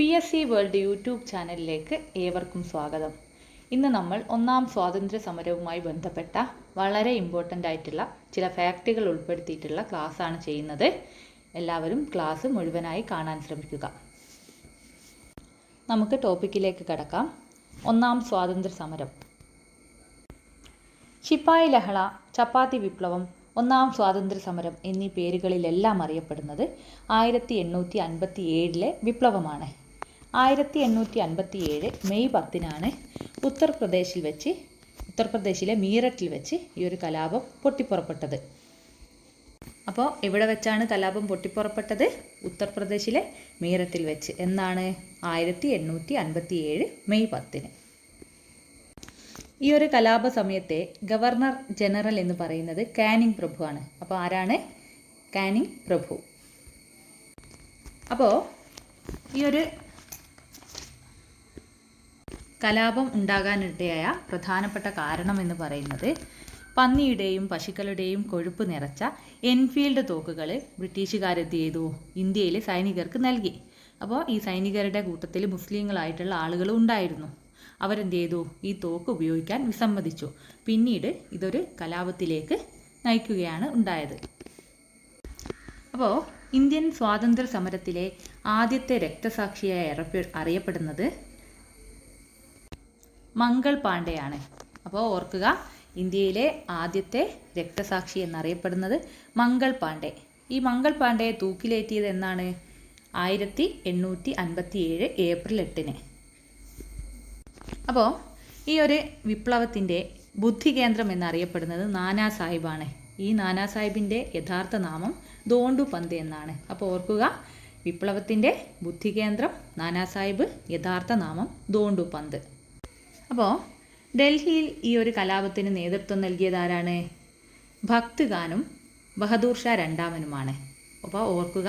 P S C world YouTube ചാനലിലേക്ക് ഏവർക്കും സ്വാഗതം. ഇന്ന് നമ്മൾ ഒന്നാം സ്വാതന്ത്ര്യ സമരവുമായി ബന്ധപ്പെട്ട വളരെ ഇമ്പോർട്ടന്റ് ആയിട്ടുള്ള ചില ഫാക്റ്റുകൾ ഉൾപ്പെടുത്തിയിട്ടുള്ള ക്ലാസ് ആണ് ചെയ്യുന്നത്. എല്ലാവരും ക്ലാസ് മുഴുവനായി കാണാൻ ശ്രമിക്കുക. നമുക്ക് ടോപ്പിക്കിലേക്ക് കടക്കാം. ഒന്നാം സ്വാതന്ത്ര്യ സമരം ശിപ്പായി ലഹള ചപ്പാത്തി വിപ്ലവം ഒന്നാം സ്വാതന്ത്ര്യ സമരം എന്നീ പേരുകളിലെല്ലാം അറിയപ്പെടുന്നത് ആയിരത്തി എണ്ണൂറ്റി അൻപത്തി ഏഴിലെ വിപ്ലവമാണ്. ആയിരത്തി എണ്ണൂറ്റി അൻപത്തി ഏഴ് മെയ് പത്തിനാണ് ഉത്തർപ്രദേശിൽ വെച്ച് ഉത്തർപ്രദേശിലെ മീററ്റിൽ വെച്ച് ഈ ഒരു കലാപം പൊട്ടിപ്പുറപ്പെട്ടത്. അപ്പോൾ എവിടെ വെച്ചാണ് കലാപം പൊട്ടിപ്പുറപ്പെട്ടത്? ഉത്തർപ്രദേശിലെ മീററ്റിൽ വെച്ച്. എന്നാണ് ആയിരത്തി എണ്ണൂറ്റി അൻപത്തി ഏഴ് മെയ് പത്തിന്. ഈ ഒരു കലാപ സമയത്തെ ഗവർണർ ജനറൽ എന്ന് പറയുന്നത് കാനിങ് പ്രഭുവാണ് അപ്പോൾ ആരാണ്? കാനിങ് പ്രഭു. അപ്പോൾ ഈ ഒരു കലാപം ഉണ്ടാകാനിടയായ പ്രധാനപ്പെട്ട കാരണം എന്ന് പറയുന്നത് പന്നിയുടെയും പശുക്കളുടെയും കൊഴുപ്പ് നിറച്ച എൻഫീൽഡ് തോക്കുകൾ ബ്രിട്ടീഷുകാരെത്തി ചെയ്തു ഇന്ത്യയിലെ സൈനികർക്ക് നൽകി. അപ്പോൾ ഈ സൈനികരുടെ കൂട്ടത്തിൽ മുസ്ലിങ്ങളായിട്ടുള്ള ആളുകളും ഉണ്ടായിരുന്നു. അവരെന്ത് ചെയ്തു ഈ തോക്ക് ഉപയോഗിക്കാൻ വിസമ്മതിച്ചു. പിന്നീട് ഇതൊരു കലാപത്തിലേക്ക് നയിക്കുകയാണ് ഉണ്ടായത്. അപ്പോൾ ഇന്ത്യൻ സ്വാതന്ത്ര്യ സമരത്തിലെ ആദ്യത്തെ രക്തസാക്ഷിയായി അറിയപ്പെ- അറിയപ്പെടുന്നത് മംഗൾ പാണ്ഡെയാണ്. അപ്പോൾ ഓർക്കുക ഇന്ത്യയിലെ ആദ്യത്തെ രക്തസാക്ഷി എന്നറിയപ്പെടുന്നത് മംഗൾ പാണ്ഡെ. ഈ മംഗൾ പാണ്ഡെയെ തൂക്കിലേറ്റിയത് എന്നാണ്? ആയിരത്തി എണ്ണൂറ്റി അൻപത്തി ഏഴ് ഏപ്രിൽ എട്ടിന്. അപ്പോൾ ഈ ഒരു വിപ്ലവത്തിന്റെ ബുദ്ധി കേന്ദ്രം എന്നറിയപ്പെടുന്നത് നാനാ സാഹിബാണ്. ഈ നാനാ സാഹിബിന്റെ യഥാർത്ഥ നാമം ദോണ്ടു പന്ത് എന്നാണ്. അപ്പോൾ ഓർക്കുക വിപ്ലവത്തിന്റെ ബുദ്ധി കേന്ദ്രം നാനാ സാഹിബ് യഥാർത്ഥ നാമം ദോണ്ടു പന്ത്. അപ്പോൾ ഡൽഹിയിൽ ഈ ഒരു കലാപത്തിന് നേതൃത്വം നൽകിയത് ആരാണ്? ഭക്ത് ഖാനും ബഹദൂർ ഷാ രണ്ടാമനുമാണ്. അപ്പോൾ ഓർക്കുക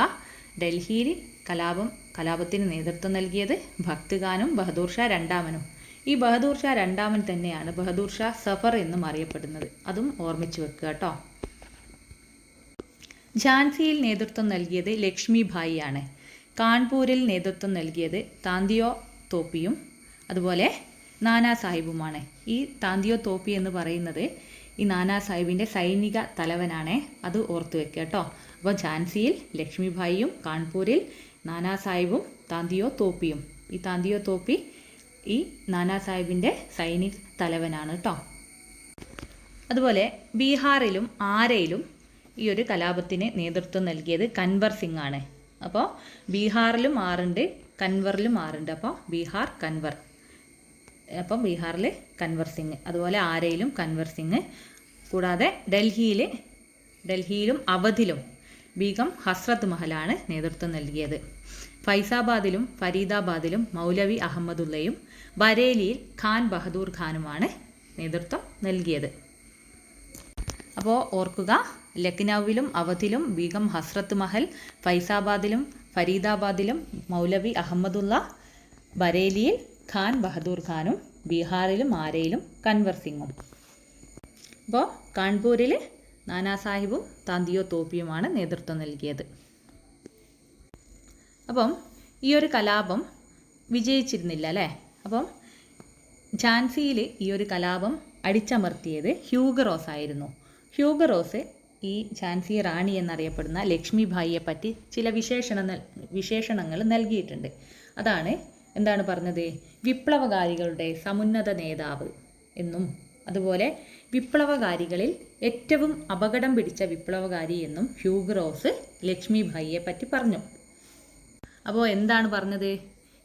ഡൽഹിയിൽ കലാപം കലാപത്തിന് നേതൃത്വം നൽകിയത് ഭക്ത് ഖാനും ബഹദൂർ ഷാ രണ്ടാമനും. ഈ ബഹദൂർ ഷാ രണ്ടാമൻ തന്നെയാണ് ബഹദൂർ ഷാ സഫർ എന്നും അറിയപ്പെടുന്നത്. അതും ഓർമ്മിച്ചു വെക്കുക കേട്ടോ. ഝാൻസിയിൽ നേതൃത്വം നൽകിയത് ലക്ഷ്മി ഭായിയാണ് കാൺപൂരിൽ നേതൃത്വം നൽകിയത് താന്തിയോ തോപ്പിയും അതുപോലെ നാനാ സാഹിബുമാണ് ഈ താന്തിയോ തോപ്പി എന്ന് പറയുന്നത് ഈ നാനാ സാഹിബിന്റെ സൈനിക തലവനാണ്. അത് ഓർത്തു വെക്കുക കേട്ടോ. അപ്പോൾ ഝാൻസിയിൽ ലക്ഷ്മിഭായിയും കാൺപൂരിൽ നാനാ സാഹിബും താന്തിയോ തോപ്പിയും ഈ താന്തിയോ തോപ്പി ഈ നാനാ സാഹിബിന്റെ സൈനിക തലവനാണ് കേട്ടോ. അതുപോലെ ബീഹാറിലും ആരയിലും ഈ ഒരു കലാപത്തിന് നേതൃത്വം നൽകിയത് കൻവർ സിംഗ് ആണ് അപ്പോൾ ബീഹാറിലും ആറുണ്ട് കൻവറിലും ആറുണ്ട്. അപ്പോൾ ബീഹാർ കൻവർ. അപ്പം ബീഹാറിൽ കൻവർ സിംഗ്. അതുപോലെ ആരയിലും കൻവർ സിംഗ്. കൂടാതെ ഡൽഹിയിൽ ഡൽഹിയിലും അവധിലും ബീഗം ഹസ്രത്ത് മഹലാണ് നേതൃത്വം നൽകിയത്. ഫൈസാബാദിലും ഫരീദാബാദിലും മൗലവി അഹമ്മദുള്ളയും ബരേലിയിൽ ഖാൻ ബഹദൂർ ഖാനുമാണ് നേതൃത്വം നൽകിയത്. അപ്പോൾ ഓർക്കുക ലക്നൌവിലും അവധിലും ബീഗം ഹസ്രത്ത് മഹൽ ഫൈസാബാദിലും ഫരീദാബാദിലും മൗലവി അഹമ്മദുള്ള ബരേലിയിൽ ഖാൻ ബഹദൂർ ഖാനും ബീഹാറിലും ആരയിലും കൻവർ സിംഗും. അപ്പോൾ കാൺപൂരിൽ നാനാസാഹിബും താന്തിയോ തോപ്പിയുമാണ് നേതൃത്വം നൽകിയത്. അപ്പം ഈ ഒരു കലാപം വിജയിച്ചിരുന്നില്ല അല്ലേ? അപ്പം ഝാൻസിയിൽ ഈ ഒരു കലാപം അടിച്ചമർത്തിയത് ഹ്യൂഗറോസ് ആയിരുന്നു. ഹ്യൂഗറോസ് ഈ ഝാൻസി റാണി എന്നറിയപ്പെടുന്ന ലക്ഷ്മിഭായിയെ പറ്റി ചില വിശേഷണ വിശേഷണങ്ങൾ നൽകിയിട്ടുണ്ട്. അതാണ് എന്താണ് പറഞ്ഞത്? വിപ്ലവകാരികളുടെ സമുന്നത നേതാവ് എന്നും അതുപോലെ വിപ്ലവകാരികളിൽ ഏറ്റവും അപകടം പിടിച്ച വിപ്ലവകാരി എന്നും ഹ്യൂഗറോസ് ലക്ഷ്മി ഭായിയെ പറ്റി പറഞ്ഞു. അപ്പോൾ എന്താണ് പറഞ്ഞത്?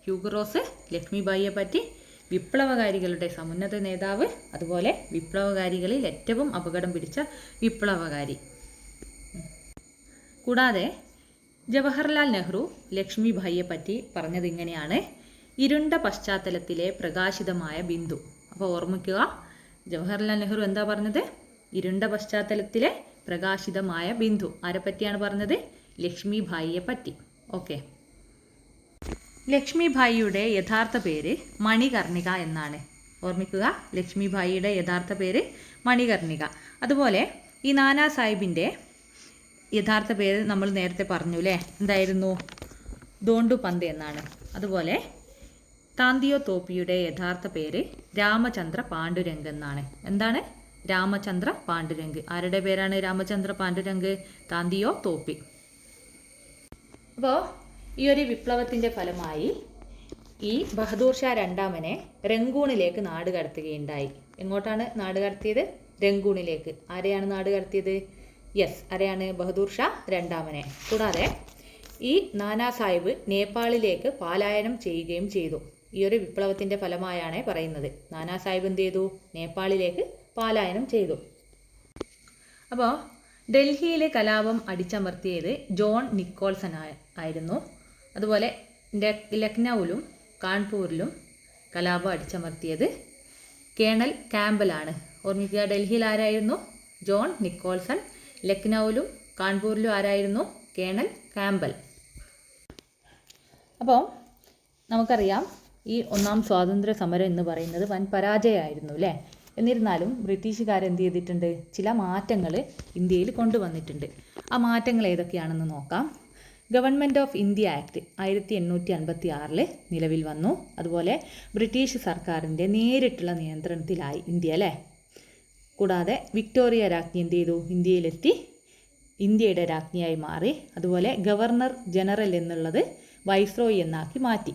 ഹ്യൂഗറോസ് ലക്ഷ്മിഭായിയെ പറ്റി വിപ്ലവകാരികളുടെ സമുന്നത നേതാവ് അതുപോലെ വിപ്ലവകാരികളിൽ ഏറ്റവും അപകടം പിടിച്ച വിപ്ലവകാരി. കൂടാതെ ജവഹർലാൽ നെഹ്റു ലക്ഷ്മിഭായിയെ പറ്റി പറഞ്ഞത് ഇങ്ങനെയാണ്. ഇരുണ്ട പശ്ചാത്തലത്തിലെ പ്രകാശിതമായ ബിന്ദു. അപ്പോൾ ഓർമ്മിക്കുക ജവഹർലാൽ നെഹ്റു എന്താ പറഞ്ഞത്? ഇരുണ്ട പശ്ചാത്തലത്തിലെ പ്രകാശിതമായ ബിന്ദു. ആരെ പറ്റിയാണ് പറഞ്ഞത്? ലക്ഷ്മിഭായിയെ പറ്റി. ഓക്കെ. ലക്ഷ്മിഭായിയുടെ യഥാർത്ഥ പേര് മണികർണിക എന്നാണ്. ഓർമ്മിക്കുക ലക്ഷ്മി ഭായിയുടെ യഥാർത്ഥ പേര് മണികർണിക. അതുപോലെ ഈ നാനാ സാഹിബിന്റെ യഥാർത്ഥ പേര് നമ്മൾ നേരത്തെ പറഞ്ഞു അല്ലേ എന്തായിരുന്നു? ദോണ്ടു പന്ത് എന്നാണ്. അതുപോലെ താന്തിയോ തോപ്പിയുടെ യഥാർത്ഥ പേര് രാമചന്ദ്ര പാണ്ഡുരംഗ് എന്നാണ്. എന്താണ്? രാമചന്ദ്ര പാണ്ഡുരംഗ്. ആരുടെ പേരാണ് രാമചന്ദ്ര പാണ്ഡുരംഗ്? താന്തിയോ തോപ്പി അപ്പോൾ ഈ ഒരു വിപ്ലവത്തിന്റെ ഫലമായി ഈ ബഹദൂർ ഷാ രണ്ടാമനെ രംഗൂണിലേക്ക് നാട് കടത്തുകയുണ്ടായി. എങ്ങോട്ടാണ് നാട് കടത്തിയത്? രംഗൂണിലേക്ക്. ആരെയാണ് നാട് കടത്തിയത്? യെസ് ആരെയാണ് ബഹദൂർ ഷാ രണ്ടാമനെ. കൂടാതെ ഈ നാനാ സാഹിബ് നേപ്പാളിലേക്ക് പാലായനം ചെയ്യുകയും ചെയ്തു. ഈ ഒരു വിപ്ലവത്തിന്റെ ഫലമായാണ് പറയുന്നത്. നാനാ സാഹിബ് എന്ത് ചെയ്തു? നേപ്പാളിലേക്ക് പാലായനം ചെയ്തു. അപ്പോൾ ഡൽഹിയിലെ കലാപം അടിച്ചമർത്തിയത് ജോൺ നിക്കോൾസൺ ആയിരുന്നു. അതുപോലെ ലക്നൌവിലും കാൺപൂരിലും കലാപം അടിച്ചമർത്തിയത് കേണൽ ക്യാമ്പലാണ്. ഓർമ്മിക്കുക ഡൽഹിയിൽ ആരായിരുന്നു? John Nicholson. ലക്നൌവിലും കാൺപൂരിലും ആരായിരുന്നു? Colonel Campbell. അപ്പോൾ നമുക്കറിയാം ഈ ഒന്നാം സ്വാതന്ത്ര്യ സമരം എന്ന് പറയുന്നത് വൻ പരാജയമായിരുന്നു അല്ലേ? എന്നിരുന്നാലും ബ്രിട്ടീഷുകാർ എന്ത് ചെയ്തിട്ടുണ്ട്? ചില മാറ്റങ്ങൾ ഇന്ത്യയിൽ കൊണ്ടുവന്നിട്ടുണ്ട്. ആ മാറ്റങ്ങൾ ഏതൊക്കെയാണെന്ന് നോക്കാം. ഗവൺമെന്റ് ഓഫ് ഇന്ത്യ ആക്ട് ആയിരത്തി എണ്ണൂറ്റി അൻപത്തി ആറിൽ നിലവിൽ വന്നു. അതുപോലെ ബ്രിട്ടീഷ് സർക്കാരിന്റെ നേരിട്ടുള്ള നിയന്ത്രണത്തിലായി ഇന്ത്യ അല്ലേ? കൂടാതെ വിക്ടോറിയ രാജ്ഞി എന്ത് ചെയ്തു? ഇന്ത്യയിലെത്തി. ഇന്ത്യയുടെ രാജ്ഞിയായി മാറി. അതുപോലെ ഗവർണർ ജനറൽ എന്നുള്ളത് വൈസ്രോയി എന്നാക്കി മാറ്റി.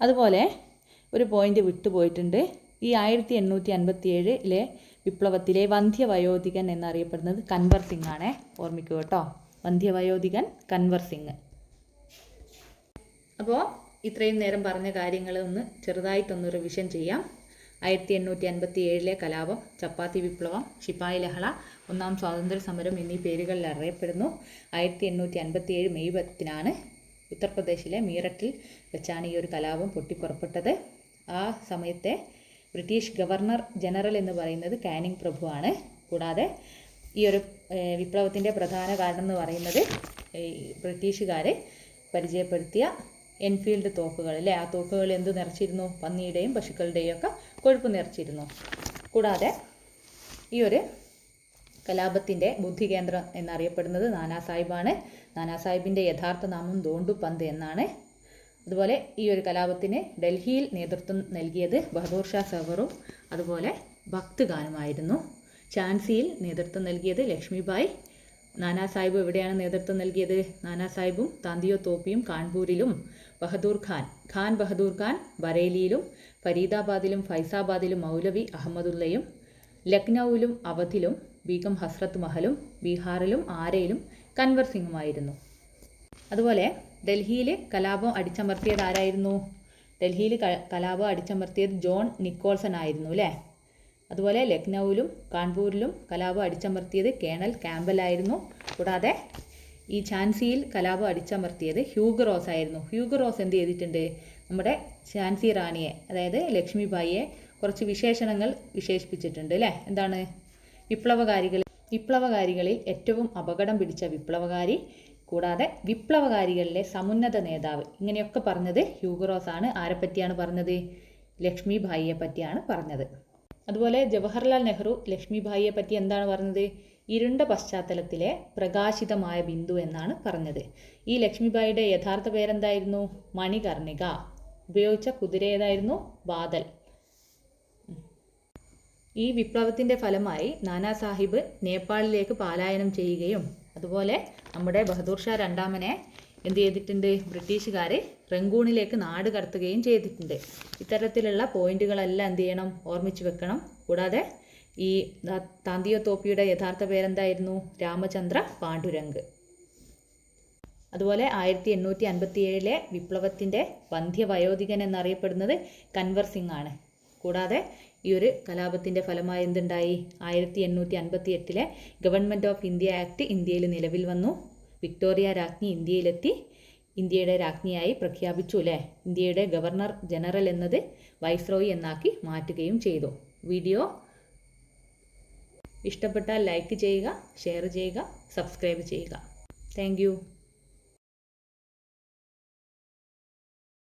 അതുപോലെ ഒരു പോയിന്റ് വിട്ടുപോയിട്ടുണ്ട്. ഈ ആയിരത്തി എണ്ണൂറ്റി അൻപത്തി ഏഴിലെ വിപ്ലവത്തിലെ വന്ധ്യവയോധികൻ എന്നറിയപ്പെടുന്നത് കൻവർ സിംഗ് ആണേ. ഓർമ്മിക്കുക കേട്ടോ. വന്ധ്യവയോധികൻ കൻവർ സിംഗ്. അപ്പോൾ ഇത്രയും നേരം പറഞ്ഞ കാര്യങ്ങൾ ഒന്ന് ചെറുതായിട്ടൊന്ന് റിവിഷൻ ചെയ്യാം. ആയിരത്തി എണ്ണൂറ്റി അൻപത്തി ഏഴിലെ കലാപം ചപ്പാത്തി വിപ്ലവം ശിപ്പായി ലഹള ഒന്നാം സ്വാതന്ത്ര്യ സമരം എന്നീ പേരുകളിൽ അറിയപ്പെടുന്നു. ആയിരത്തി എണ്ണൂറ്റി അൻപത്തി ഏഴ് മെയ് പത്തിനാണ് ഉത്തർപ്രദേശിലെ മീററ്റിൽ വെച്ചാണ് ഈ ഒരു കലാപം പൊട്ടിപ്പുറപ്പെട്ടത്. ആ സമയത്തെ ബ്രിട്ടീഷ് ഗവർണർ ജനറൽ എന്ന് പറയുന്നത് കാനിങ് പ്രഭുവാണ്. കൂടാതെ ഈ ഒരു വിപ്ലവത്തിന്റെ പ്രധാന കാരണം എന്ന് പറയുന്നത് ബ്രിട്ടീഷുകാർ പരിചയപ്പെടുത്തിയ എൻഫീൽഡ് തോക്കുകൾ അല്ലേ? ആ തോക്കുകൾ എന്ത് നിറച്ചിരുന്നു? പന്നിയുടെയും പശുക്കളുടെയും ഒക്കെ കൊഴുപ്പ് നിറച്ചിരുന്നു. കൂടാതെ ഈ ഒരു കലാപത്തിന്റെ ബുദ്ധികേന്ദ്രം എന്നറിയപ്പെടുന്നത് നാനാ സാഹിബാണ്. നാനാ സാഹിബിന്റെ യഥാർത്ഥ നാമം ദോണ്ടു പന്ത് എന്നാണ്. അതുപോലെ ഈ ഒരു കലാപത്തിന് ഡൽഹിയിൽ നേതൃത്വം നൽകിയത് ബഹദൂർ ഷാ സവറും അതുപോലെ ഭക്ത് ഖാനുമായിരുന്നു ഝാൻസിയിൽ നേതൃത്വം നൽകിയത് ലക്ഷ്മിബായ്. നാനാസാഹിബ് എവിടെയാണ് നേതൃത്വം നൽകിയത്? നാനാസാഹിബും താന്തിയോ തോപ്പിയും കാൺപൂരിലും ബഹദൂർ ഖാൻ ഖാൻ ബഹദൂർ ഖാൻ ബറേലിയിലും ഫരീദാബാദിലും ഫൈസാബാദിലും മൗലവി അഹമ്മദുള്ളയും ലക്നൌവിലും അവധിലും ബീഗം ഹസ്രത്ത് മഹലും ബീഹാറിലും ആരയിലും കൻവർ സിംഗുമായിരുന്നു. അതുപോലെ ഡൽഹിയിൽ കലാപം അടിച്ചമർത്തിയത് ആരായിരുന്നു? ഡൽഹിയിൽ കലാപം അടിച്ചമർത്തിയത് ജോൺ നിക്കോൾസൺ ആയിരുന്നു അല്ലേ? അതുപോലെ ലക്നൌവിലും കാൺപൂരിലും കലാപം അടിച്ചമർത്തിയത് കേണൽ ക്യാമ്പൽ ആയിരുന്നു. കൂടാതെ ഈ ഝാൻസിയിൽ കലാപം അടിച്ചമർത്തിയത് ഹ്യൂഗ് റോസ് ആയിരുന്നു. ഹ്യൂഗ് റോസ് എന്ത് ചെയ്തിട്ടുണ്ട്? നമ്മുടെ ഝാൻസി റാണിയെ അതായത് ലക്ഷ്മിബായിയെ കുറച്ച് വിശേഷണങ്ങൾ വിശേഷിപ്പിച്ചിട്ടുണ്ട് അല്ലേ? എന്താണ്? വിപ്ലവകാരികൾ വിപ്ലവകാരികളിൽ ഏറ്റവും അപകടം പിടിച്ച വിപ്ലവകാരി കൂടാതെ വിപ്ലവകാരികളിലെ സമുന്നത നേതാവ്. ഇങ്ങനെയൊക്കെ പറഞ്ഞത് ഹ്യൂഗറോസ് ആണ്. ആരെപ്പറ്റിയാണ് പറഞ്ഞത്? ലക്ഷ്മിഭായിയെ പറ്റിയാണ് പറഞ്ഞത്. അതുപോലെ ജവഹർലാൽ നെഹ്റു ലക്ഷ്മിഭായിയെ പറ്റി എന്താണ് പറഞ്ഞത്? ഇരുണ്ട പശ്ചാത്തലത്തിലെ പ്രകാശിതമായ ബിന്ദു എന്നാണ് പറഞ്ഞത്. ഈ ലക്ഷ്മിഭായിയുടെ യഥാർത്ഥ പേരെന്തായിരുന്നു? മണികർണിക. ഉപയോഗിച്ച കുതിര ഏതായിരുന്നു? ബാദൽ ഈ വിപ്ലവത്തിന്റെ ഫലമായി നാനാ സാഹിബ് നേപ്പാളിലേക്ക് പാലായനം ചെയ്യുകയും അതുപോലെ നമ്മുടെ ബഹദൂർ ഷാ രണ്ടാമനെ എന്ത് ചെയ്തിട്ടുണ്ട്? ബ്രിട്ടീഷുകാർ റംഗൂണിലേക്ക് നാട് കടത്തുകയും ചെയ്തിട്ടുണ്ട്. ഇത്തരത്തിലുള്ള പോയിന്റുകളെല്ലാം എന്ത് ചെയ്യണം? ഓർമ്മിച്ച് വെക്കണം. കൂടാതെ ഈ താന്തിയോ തോപ്പിയുടെ യഥാർത്ഥ പേരെന്തായിരുന്നു? രാമചന്ദ്ര പാണ്ഡുരംഗ്. അതുപോലെ ആയിരത്തി എണ്ണൂറ്റി അൻപത്തി ഏഴിലെ വിപ്ലവത്തിന്റെ വന്ധ്യവയോധികൻ എന്നറിയപ്പെടുന്നത് കൻവർ സിംഗ് ആണ്. കൂടാതെ ഈ ഒരു കലാപത്തിന്റെ ഫലമായി എന്തുണ്ടായി? ആയിരത്തി എണ്ണൂറ്റി അൻപത്തി എട്ടിലെ ഗവൺമെന്റ് ഓഫ് ഇന്ത്യ ആക്ട് ഇന്ത്യയിൽ നിലവിൽ വന്നു. വിക്ടോറിയ രാജ്ഞി ഇന്ത്യയിലെത്തി. ഇന്ത്യയുടെ രാജ്ഞിയായി പ്രഖ്യാപിച്ചു അല്ലേ ഇന്ത്യയുടെ ഗവർണർ ജനറൽ എന്നത് വൈസ്രോയി എന്നാക്കി മാറ്റുകയും ചെയ്തു. വീഡിയോ ഇഷ്ടപ്പെട്ടാൽ ലൈക്ക് ചെയ്യുക ഷെയർ ചെയ്യുക സബ്സ്ക്രൈബ് ചെയ്യുക. താങ്ക്